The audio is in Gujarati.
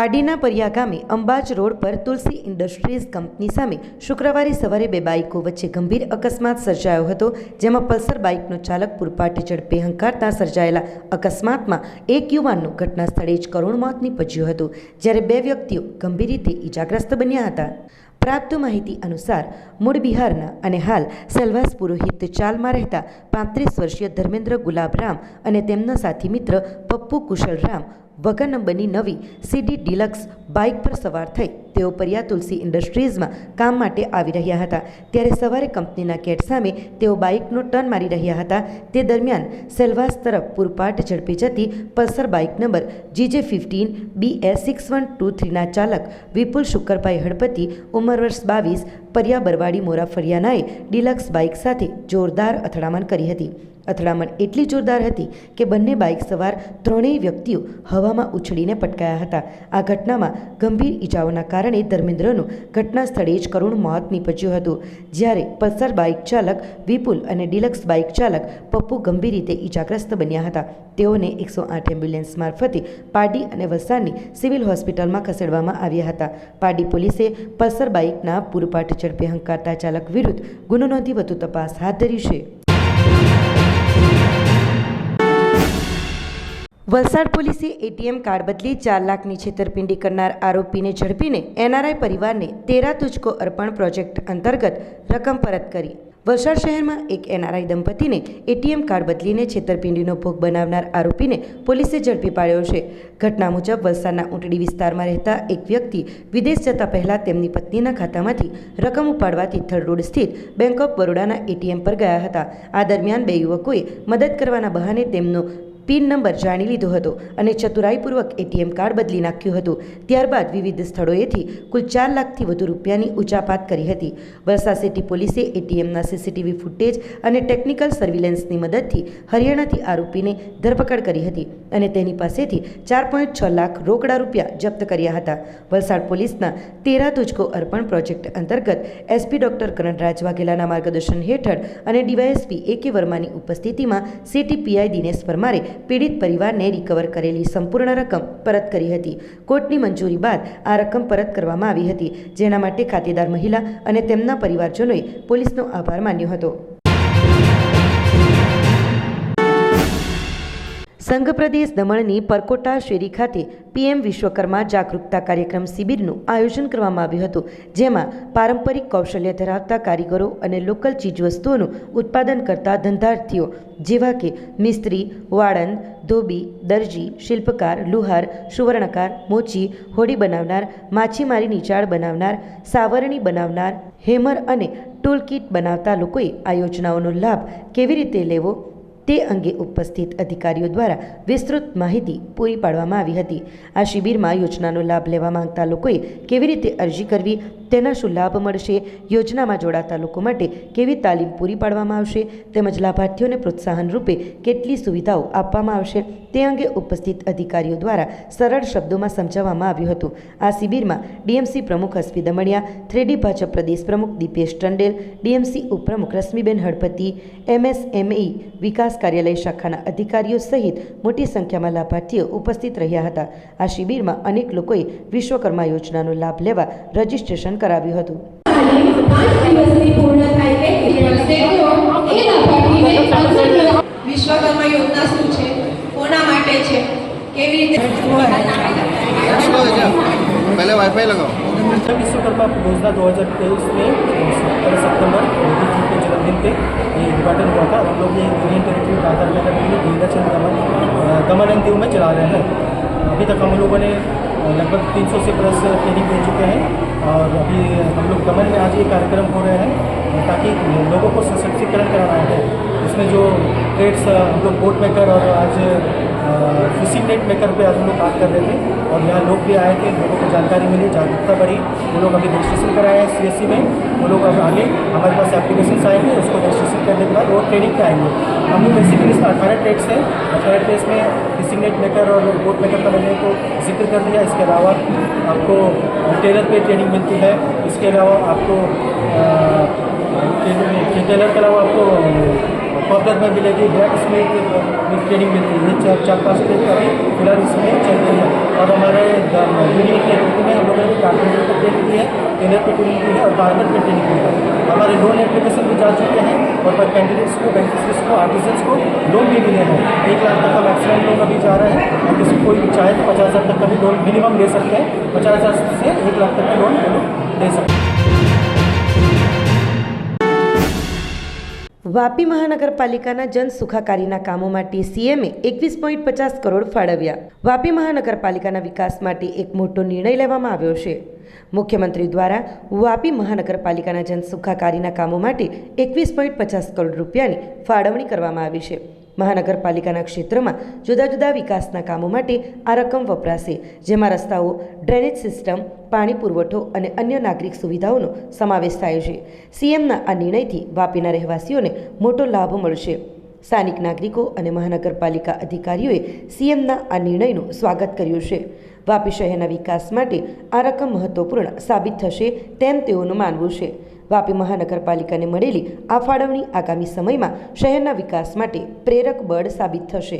પાડીના પરિયા ગામે અંબાજ રોડ પર તુલસી ઇન્ડસ્ટ્રીઝ કંપની સામે શુક્રવારે સવારે બે બાઇકો વચ્ચે ગંભીર અકસ્માત સર્જાયો હતો, જેમાં પલ્સર બાઇકનો ચાલક પૂરપાટી ઝડપે હંકારતા સર્જાયેલા અકસ્માતમાં એક યુવાનનું ઘટના સ્થળે જ કરુણ મોત નીપજ્યું હતું, જ્યારે બે વ્યક્તિઓ ગંભીર રીતે ઇજાગ્રસ્ત બન્યા હતા. પ્રાપ્ત માહિતી અનુસાર, મૂળ બિહારના અને હાલ સેલવાસ પુરોહિત ચાલમાં રહેતા પાંત્રીસ વર્ષીય ધર્મેન્દ્ર ગુલાબરામ અને તેમના સાથી મિત્ર પપ્પુ કુશલરામ વગર નંબરની નવી સીડી ડિલક્સ બાઇક પર સવાર થઈ. તેઓ પરિયા તુલસી ઇન્ડસ્ટ્રીઝમાં કામ માટે આવી રહ્યા હતા. ત્યારે સવારે કંપનીના ગેટ સામે તેઓ બાઇકનો ટર્ન મારી રહ્યા હતા. તે દરમિયાન સેલવાસ તરફ પૂરપાટ ઝડપી જતી Pulsar bike number GJ fifteen B S six one two થ્રીના ચાલક વિપુલ શુકરભાઈ હળપતિ, ઉંમર વર્ષ બાવીસ પરિયા બરવાડી મોરા ફરિયાનાએ ડિલક્સ બાઇક સાથે જોરદાર અથડામણ કરી હતી. અથડામણ એટલી જોરદાર હતી કે બંને બાઇક સવાર ત્રણેય વ્યક્તિઓ હવામાં ઉછળીને પટકાયા હતા. આ ઘટનામાં ગંભીર ઈજાઓના કારણે ધર્મેન્દ્રનું ઘટના સ્થળે જ કરુણ મોત નીપજ્યું હતું. જ્યારે પલ્સર બાઇક ચાલક વિપુલ અને ડિલક્સ બાઇક ચાલક પપ્પુ ગંભીર રીતે ઈજાગ્રસ્ત બન્યા હતા. તેઓને એકસો આઠ એમ્બ્યુલન્સ મારફતે પાડી અને વલસાડની સિવિલ હોસ્પિટલમાં ખસેડવામાં આવ્યા હતા. પાડી પોલીસે પલ્સર બાઇકના પૂરપાટ ઝડપે હંકારતા ચાલક વિરુદ્ધ ગુનો નોંધી વધુ તપાસ હાથ ધરી છે. વલસાડ પોલીસે એટીએમ કાર્ડ બદલી ચાર લાખની છેતરપિંડી કરનાર આરોપીને ઝડપીને એનઆરઆઈ પરિવારને તેરા તુજકો અર્પણ પ્રોજેક્ટ અંતર્ગત રકમ પરત કરી. વલસાડ શહેરમાં એક એનઆરઆઈ દંપતીને એટીએમ કાર્ડ બદલીને છેતરપિંડીનો ભોગ બનાવનાર આરોપીને પોલીસે ઝડપી પાડ્યો છે. ઘટના મુજબ વલસાડના ઊંટડી વિસ્તારમાં રહેતા એક વ્યક્તિ વિદેશ જતા પહેલા તેમની પત્નીના ખાતામાંથી રકમ ઉપાડવા તિથલ રોડ સ્થિત બેંક ઓફ બરોડાના એટીએમ પર ગયા હતા. આ દરમિયાન બે યુવકોએ મદદ કરવાના બહાને તેમનો પિન નંબર જાણી લીધો હતો અને ચતુરાઈપૂર્વક એટીએમ કાર્ડ બદલી નાખ્યું હતું. ત્યારબાદ વિવિધ સ્થળોએથી કુલ ચાર લાખથી વધુ રૂપિયાની ઉચાપાત કરી હતી. વલસાડ સિટી પોલીસે એટીએમના સીસીટીવી ફૂટેજ અને ટેકનિકલ સર્વિલન્સની મદદથી હરિયાણાથી આરોપીને ધરપકડ કરી હતી અને તેની પાસેથી ચાર પોઈન્ટ છ લાખ રોકડા રૂપિયા જપ્ત કર્યા હતા. વલસાડ પોલીસના તેરા તુજકો અર્પણ પ્રોજેક્ટ અંતર્ગત એસપી ડોક્ટર કરણરાજ વાઘેલાના માર્ગદર્શન હેઠળ અને ડીવાયએસપી એ કે વર્માની ઉપસ્થિતિમાં સીટીપીઆઈ દિનેશ પરમારે પીડિત પરિવારને રિકવર કરેલી સંપૂર્ણ રકમ પરત કરી હતી. કોર્ટની મંજૂરી બાદ આ રકમ પરત કરવામાં આવી હતી, જેના માટે ખાતેદાર મહિલા અને તેમના પરિવારજનોએ પોલીસનો આભાર માન્યો હતો. સંઘ પ્રદેશ દમણની પરકોટા શેરી ખાતે પીએમ વિશ્વકર્મા જાગૃતતા કાર્યક્રમ શિબિરનું આયોજન કરવામાં આવ્યું હતું, જેમાં પારંપરિક કૌશલ્ય ધરાવતા કારીગરો અને લોકલ ચીજવસ્તુઓનું ઉત્પાદન કરતા ધંધાર્થીઓ જેવા કે મિસ્ત્રી, વાળંદ, ધોબી, દરજી, શિલ્પકાર, લુહાર, સુવર્ણકાર, મોચી, હોડી બનાવનાર માછીમારી જાળ બનાવનાર, સાવરણી બનાવનાર, હેમર અને ટૂલકીટ બનાવતા લોકોએ આ યોજનાઓનો લાભ કેવી રીતે લેવો તે અંગે ઉપસ્થિત અધિકારીઓ દ્વારા વિસ્તૃત માહિતી પૂરી પાડવામાં આવી હતી. આ શિબિરમાં યોજનાનો લાભ લેવા માંગતા લોકોએ કેવી રીતે અરજી કરવી, તેના શું લાભ મળશે, યોજનામાં જોડાતા લોકો માટે કેવી તાલીમ પૂરી પાડવામાં આવશે, તેમજ લાભાર્થીઓને પ્રોત્સાહન રૂપે કેટલી સુવિધાઓ આપવામાં આવશે, તે અંગે ઉપસ્થિત અધિકારીઓ દ્વારા સરળ શબ્દોમાં સમજાવવામાં આવ્યું હતું. આ શિબિરમાં ડીએમસી પ્રમુખ હસ્પી દમણિયા, થ્રેડી ભાજપ પ્રદેશ પ્રમુખ દીપેશ ટંડેલ, ડીએમસી ઉપપ્રમુખ રશ્મિબેન હળપતિ, એમએસએમઈ વિકાસ કાર્યાલય શાખાના અધિકારીઓ સહિત મોટી સંખ્યામાં લાભાર્થીઓ ઉપસ્થિત રહ્યા હતા. આ શિબિરમાં અનેક લોકોએ વિશ્વકર્મા યોજનાનો લાભ લેવા રજીસ્ટ્રેશન કરાવ્યું હતું. વિશ્વકર્મા યોજના શું છે? કોના માટે છે? કેવી રીતે પહેલા વાઈફાઈ લગાવો. जब विश्वकर्मा योजना 2023 में सत्तर सितंबर, मोदी जी के जन्मदिन पे ये उद्घाटन हुआ था। हम लोग ये यूनियन टेरिटरी आधार लेकर के लिए नीलाचल दमन दमन एंड में चला रहे हैं। अभी तक हम लोगों ने लगभग 300 से प्लस ट्रेनिंग दे चुके हैं और अभी हम लोग दमन में आज ये कार्यक्रम हो रहे हैं। ताकि लोगों को सशक्तिकरण कराना है उसमें जो ट्रेड्स हम लोग बोट मेकर और आज फिशिंग नेट मेकर पे आज हम लोग बात कर रहे थे और यहाँ लोग भी आए थे, लोगों को जानकारी मिली, जागरूकता बढ़ी। वो लोग अभी रजिस्ट्रेशन कराए हैं सी में। वो लोग अब आगे हमारे पास एप्लीकेशन आएँगे, उसको रजिस्ट्रेशन करने के बाद वो ट्रेनिंग पे आएँगे। हम लोग बेसिकली इसमें अठारह ट्रेड्स हैं। अठारह ट्रेड्स में फिशिंग नेट मेकर और बोट मेकर का मैंने को ज़िक्र कर दिया। इसके अलावा आपको टेलर पे ट्रेनिंग मिलती है। इसके अलावा आपको टेलर के अलावा आपको वेल्डर में मिलेगी। ब्लैक स्मिथ ट्रेनिंग मिलती है। चार पाँच फ़िलहाल इसमें चल रही है। और हमारे टेक्निक में हम लोगों ने कारपेंटर पर ट्रेनिंग की है टेलर पर ट्रेनिंग है और बार्बर पर ट्रेनिंग है हमारे लोन एप्लीकेशन भी जा चुके हैं और कैंडिडेट्स को बेनिफिशरीज को आर्टिजन्स को लोन भी मिले हैं। एक लाख तक का मैक्सिमम लोन अभी जा रहा है। और किसी कोई भी चाहे तो पचास हज़ार तक का भी लोन मिनिमम ले सकते हैं। पचास हज़ार से एक लाख तक का लोन ले सकते हैं। વાપી મહાનગરપાલિકાના જન સુખાકારીના કામો માટે સીએમએ એકવીસ પોઈન્ટ પચાસ કરોડ ફાળવ્યા. વાપી મહાનગરપાલિકાના વિકાસ માટે એક મોટો નિર્ણય લેવામાં આવ્યો છે. મુખ્યમંત્રી દ્વારા વાપી મહાનગરપાલિકાના જન સુખાકારીના કામો માટે એકવીસ પોઈન્ટ પચાસ કરોડ રૂપિયાની ફાળવણી કરવામાં આવી છે. મહાનગરપાલિકાના ક્ષેત્રમાં જુદા જુદા વિકાસના કામો માટે આ રકમ વપરાશે, જેમાં રસ્તાઓ, ડ્રેનેજ સિસ્ટમ, પાણી પુરવઠો અને અન્ય નાગરિક સુવિધાઓનો સમાવેશ થાય છે. સીએમના આ નિર્ણયથી વાપીના રહેવાસીઓને મોટો લાભ મળશે. સ્થાનિક નાગરિકો અને મહાનગરપાલિકા અધિકારીઓએ સીએમના આ નિર્ણયનું સ્વાગત કર્યું છે. વાપી શહેરના વિકાસ માટે આ રકમ મહત્વપૂર્ણ સાબિત થશે તેમ તેઓનું માનવું છે. વાપી મહાનગરપાલિકાને મળેલી આ ફાળવણી આગામી સમયમાં શહેરના વિકાસ માટે પ્રેરક બળ સાબિત થશે.